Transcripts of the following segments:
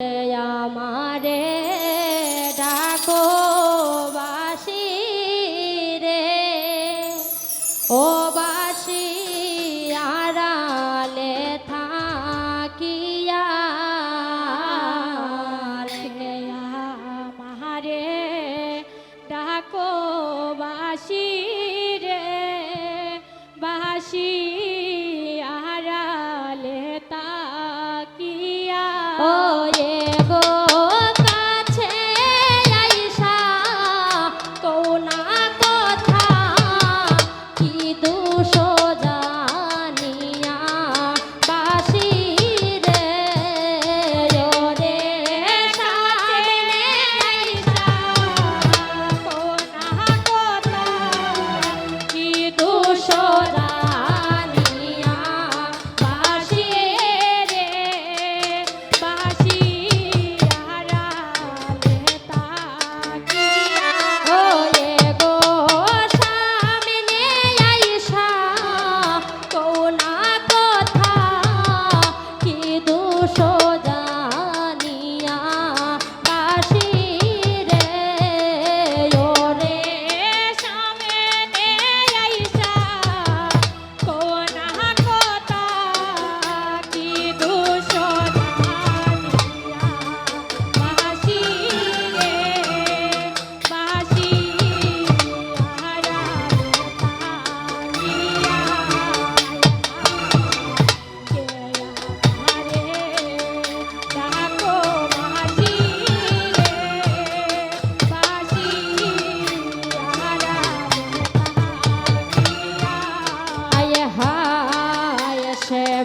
યા મારે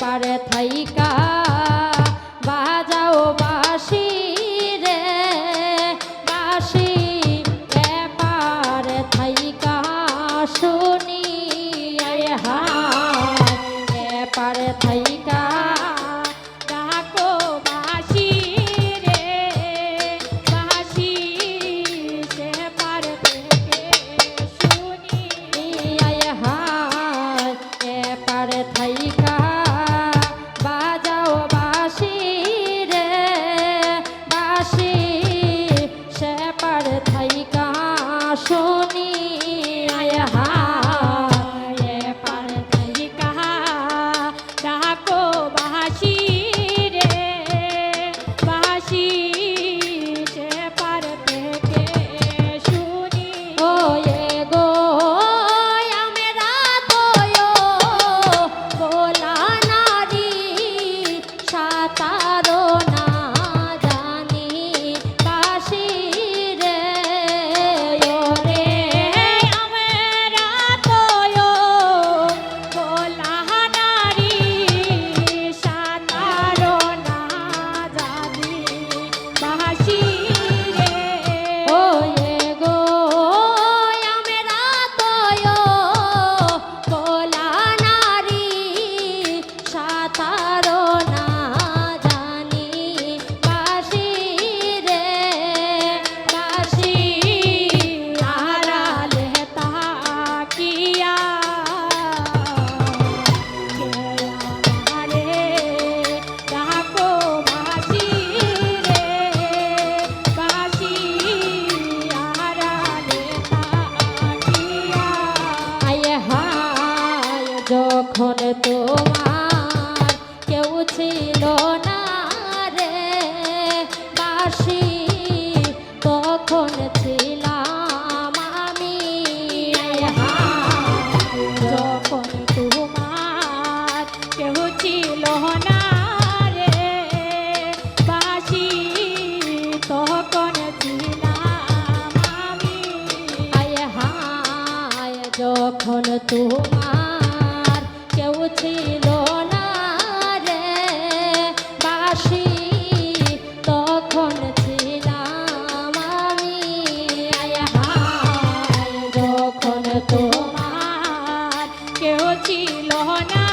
পারে থাইকা। তোমার কেউ ছিল না রে। বাসি তখন ছিলাম আমি। যখন তোমার কেউ ছিল না রে। বাসি তখন ছিলাম আমি। হায়, যখন তোমার কেউ ছিল না।